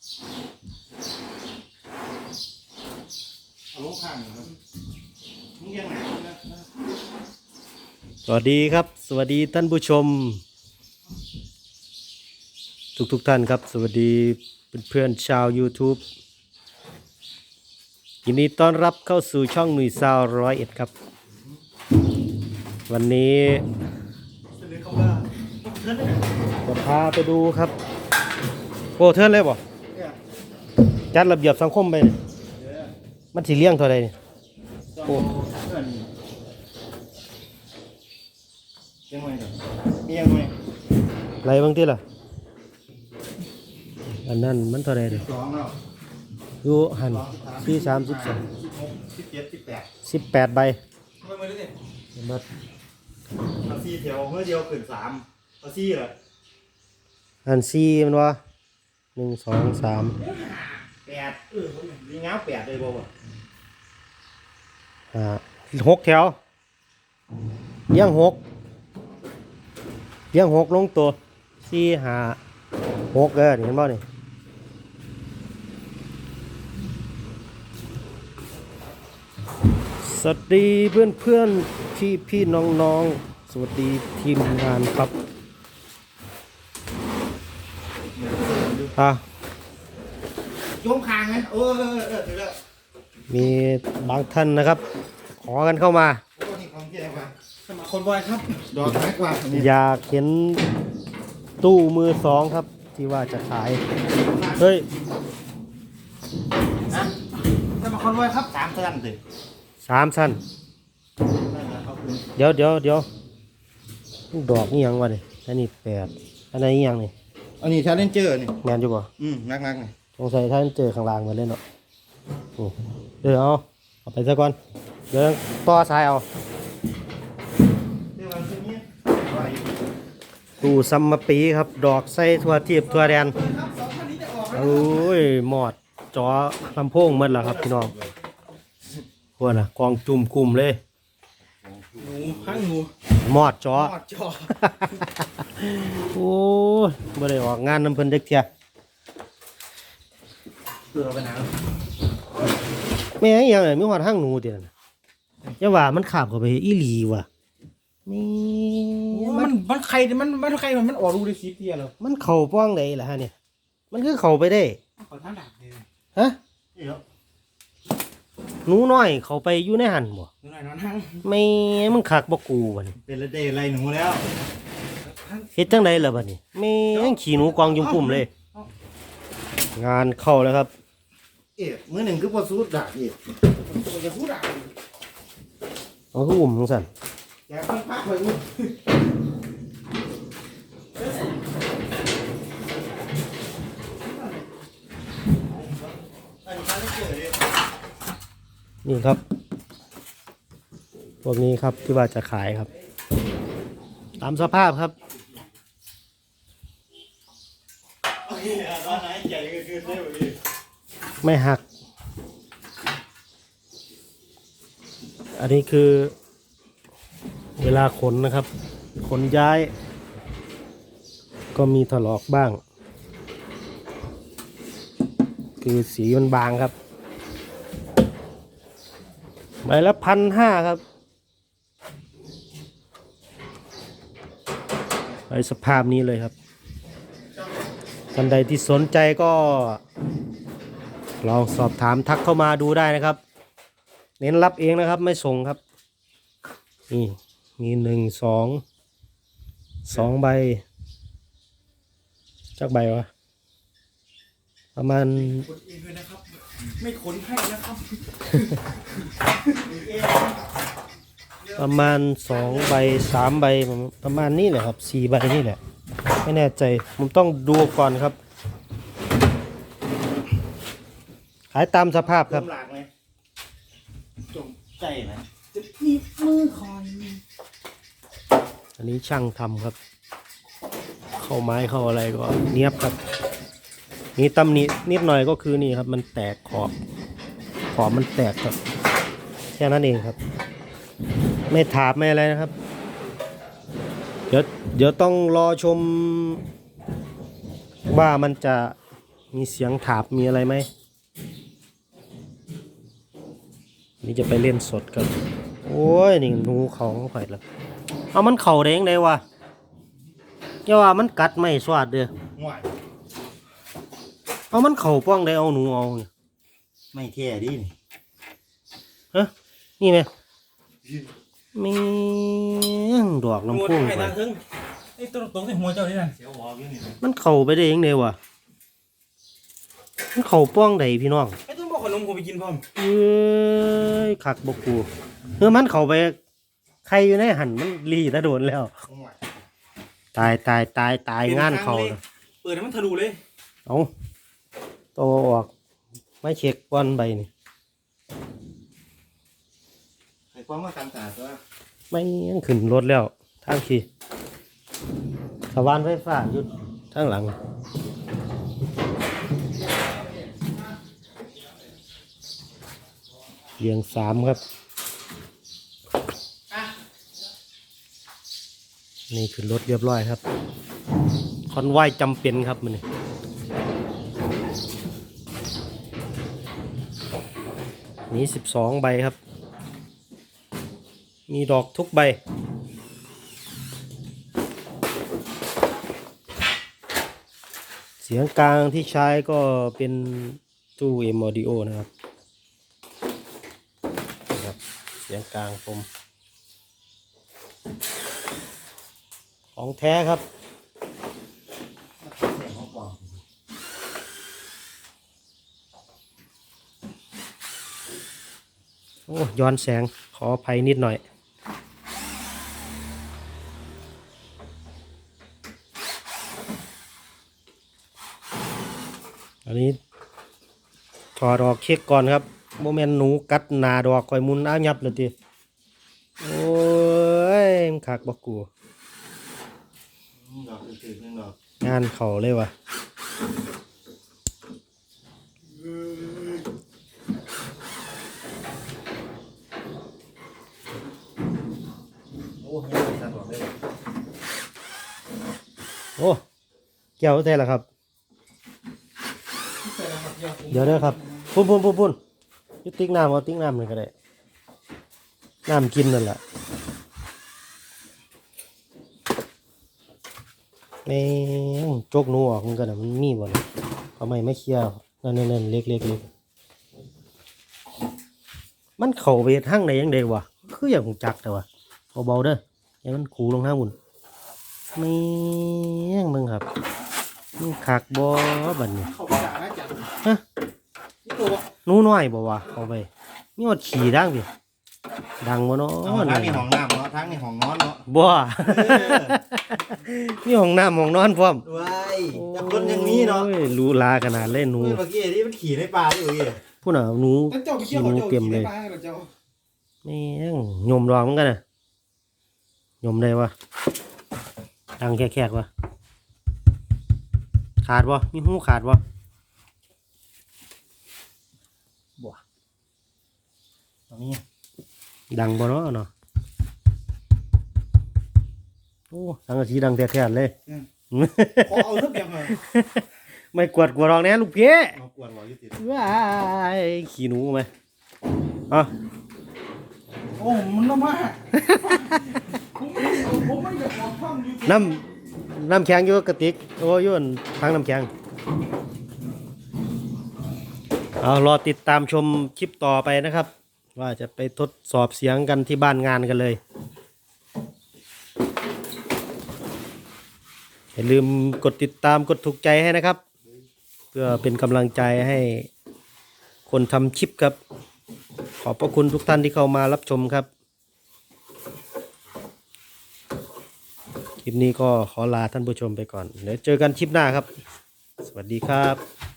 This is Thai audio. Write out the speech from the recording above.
เอาลงข้างหน่อยครับมึงยังไงนะนะสวัสดีครับ สวัสดีท่านผู้ชม ทุกทุกๆท่านครับ สวัสดีเพื่อนๆชาว YouTube ยินดีต้อนรับเข้าสู่ช่องหนุ่ยซาวร้อยเอ็ดครับ วันนี้เสนอเขาว่าเพื่อนได้ไหม จะพาไปดูครับ โอ้เทิร์นเลยบ่เนี่ย จัดระเบียบสังคมไปนี่เดี๋ยวมันสีเลี้ยงเท่าไรนี่โอ้เพื่อนยังไงเดี๋ยวมียังไงไรบางทีล่ะ อันนั้นมันเท่าไรเนี่ยสองแล้วอยู่หันที่สามสิบสองสิบหกสิบเจ็ดสิบแปดสิบแปดใบไม่ไม่ได้สิเห็นไหมเอาสี่แถวเมื่อเดียวขึ้นสามเอาสี่เหรอ อันสี่มันวะหนึ่งสองสาม แปดเออมีเงาแปดเลยบ่บ่ห้าหกแถวเลี้ยงหกเลี้ยงหกลงตัวสี่ห้าหกเออเห็นบ่นี่สวัสดีเพื่อนเพื่อนพี่พี่น้องน้องสวัสดีทีมงานครับอะ โยมคางไงเออเออเออถึงแล้มีบางท่านนะครับ ขอกันเข้ามา โอ้นี่ของเกี่ยวกับสมัครคนบอยครับ ดอกแม็กว่าอันนี้อยากเห็นตู้มือสองครับ ที่ว่าจะขาย เฮ้ยนะสมัครคนบอยครับสามเท่านั้นเลยสามสั้นเดี๋ยวเดี๋ยวเดี๋ยวดอกนี่ยังวะนี่อันนี้แปดอันนี้นยังนี่อันนี้ชาเลนเจอร์นี่แมนอยู่ป่ะอืมนักนักๆนี่ สงสัยท่านเจอข้างล่างมาเล่นเนาะโอ้เดี๋ยวเอาเอาไปซะก่อน เดี๋ยวต่อสายเอาเดี๋ยววันนี้ไปตู้ซัมมาปีครับ ดอกใส่ทั่วเทียบทั่วแดนครับสองคันนี้จะออกแล้วโอ้ยหมอดจอลำโพงหมดแล้วครับพี่น้องพวกน่ะกองจุ่มคุมเลยหนูข้างหนูหมอดจอทอดจอ โอ้ยบ่ได้ออกงานน้ำเพิ่นเด็กเทีย เพื่อเอาไปหนังแม่งยังไงมีหอดห้างหนูเดียวนะอย่าว่ามันขาบเข้าไปอีหลีว่ะแมีมัมันนมันใครมันมันใครมันออกรูได้สีเตี้ยแล้วมันเข้าป้องไดล่ะฮะเนี่ย มันคือเข้าไปได้ ขอท่านดักเลยฮะ เดี๋ยวหนูน้อยเข้าไปอยู่ในหันบ่ดูหน่อยนอนนั่งแม่มันคักบ่กูบัดนี้เป็นระเดอะไรหนูแล้วเฮ็ดจังไดล่ะบัดนี้แม่งขี่หนูกองจุ่มคุมเลย งานเข้าแล้วครับ เอ๊ะมือหนึ่งคือพอสูดดักอีกมันจะสูดดักเอาคืออุ้มจังซั่นแกเพิ่งพักไปอุ้ยอันนี้ชาเลนเจอร์เลยนี่ครับ พวกนี้ครับที่ว่าจะขายครับ ตามสภาพครับ โอเคอะตอนไหนใหญ่ก็คือเท่านี้ ไม่หัก อันนี้คือเวลาขนนะครับ ขนย้าย ก็มีถลอกบ้าง คือสีมันบางครับใบละพันห้าครับใบสภาพนี้เลยครับท่านใดที่สนใจก็ ลองสอบถามทักเข้ามาดูได้นะครับ เน้นรับเองนะครับ ไม่ส่งครับ นี่มีหนึ่งสองสองใบจักใบวะประมาณขนเองเลยนะครับ ไม่ขนให้นะครับประมาณสองใบสามใบประมาณนี้แหละครับสี่ใบนี่แหละไม่แน่ใจผมต้องดูก่อนครับ ขายตามสภาพครับเริ่มหลากไหมจงใจไหมจะหนีบมือคอยอันนี้ช่างทำครับ เข้าไม้เข้าอะไรก็เนียบครับ นี่ตำหนินิดหน่อยก็คือนี่ครับ มันแตกขอบ ขอบมันแตกครับ แค่นั้นเองครับ ไม่ถาบไม่อะไรนะครับ เดี๋ยวเดี๋ยวต้องรอชม ว่ามันจะมีเสียงถาบมีอะไรไหม นี่จะไปเล่นสดกัน โอ้ย นี่หนูเขาของข่อยละเอามันเข่าได้ยังไงวะอย่าว่ามันกัดไม่สวัสดเด้อห่วยเอามันเข่าป้องได้เอาหนูเอาเนี่ยไม่แท้ดินี่ฮะนี่ไหมมีดอกน้ำพุ่งไปไปทางครึ่งไอ้ตัวตรงที่หัวเจ้านี่นะเสียวหัวอยู่นี่นะมันเข่าไปได้ยังไงวะมันเข่าป้องได้พี่น้องไอ้ต้องบอก ขนมกูไปกินพร้อมเอ้ยขักบกูเมื่อมันเข้าไปใครอยู่ในหันมันรีตะโดนแล้วห่วยตายตายตายตายงานเขาลยเปิดให้มันทะลุเลยเอาตัวออก ไม่เช็คก้อนใบนี่ใครความว่ากันตาตัวไม่ยังขึ้นรถแล้วทางขี่สว่านไฟฟ้าหยุดทางหลัง เรียงสามครับ นี่คือรถเรียบร้อยครับ คอนไหวจำเป็นครับมันนี่นี่สิบสองใบครับ มีดอกทุกใบเสียงกลางที่ใช้ก็เป็นตู้เอ็มอดิโอนะครับ เสียงกลางผม ของแท้ครับ โอ้ย้อนแสงขออภัยนิดหน่อยอันนี้ถอดออกเช็คก่อนครับ โมเมนหนูกัดหนาดอกคอยมุนอ้ายับเลยทีโอ้ยมันคักบอกกูดอกตื่นนึงดอกงานเขาเลยวะโอ้ยังไม่ทันบอกเลยโอ้แก้วแท้ละครับ เดี๋ยวเด้อครับพุ่นพุ่นพุ่นพุ่น ยุติ๊กน้ำเอาติ๊กน้ำเลยก็ได้ น้ำกินนั่นแหละแม่งจกหนูออกมันกันนะมันมีบ่เนี่ยทำไมไม่เคลียร์นั่นนั่นนั่นเล็กเล็กเล็กมันเข่าไปทางไหนยังเด็กวะคืออย่างจักแต่ว่าเบาๆเด้ออย่ามันขูลงทางบุญแม่งมึงครับมันคักบ่บันี้เขาไปด่านะจ๊ะฮะ หนูน้อยบ่วะเอาไปมีหอดขี่ดังพี่ดังบ่เนาะเอาทั้งในห้องน้ำเนาะทั้งในห้องนอนเนาะบ่เออมีห้องน้ำห้องนอนพร้อมว้ายแต่คนอย่างนี้เนาะโอ้ยหรูหราขนาดเล่นหนูเมื่อกี้ที่มันขี่ในป่าที่เมื่อกี้ผู้น่ะหนูเจ้าไปเที่ยวเขาเจ้าขี่ได้ปลาเจ้าแม่งยมรองเหมือนกันน่ะยมได้วะดังแขกๆวะขาดบ่มีหูขาดบ่ ตรงนี้ดังบ่เนาะเนาะโอ้สังกะสีดังแท้ๆเลยขอเอาเรื่องแบบหน่อยไม่กวดกวดรองแน่ลูกเพี่เอากวนหัวอยุติว้ายขี้หนูไหมเอะโอ้มันละมากผมไม่ผมไม่อยากขอท่อมอยู่น้ำน้ำแข็งอยู่กระติกโอ้ยนทางน้ำแข็งเอารอติดตามชมคลิปต่อไปนะครับ ว่าจะไปทดสอบเสียงกันที่บ้านงานกันเลยอย่าลืมกดติดตามกดถูกใจให้นะครับ เพื่อเป็นกำลังใจให้คนทำคลิปครับ ขอบพระคุณทุกท่านที่เข้ามารับชมครับ คลิปนี้ก็ขอลาท่านผู้ชมไปก่อน เดี๋ยวเจอกันคลิปหน้าครับ สวัสดีครับ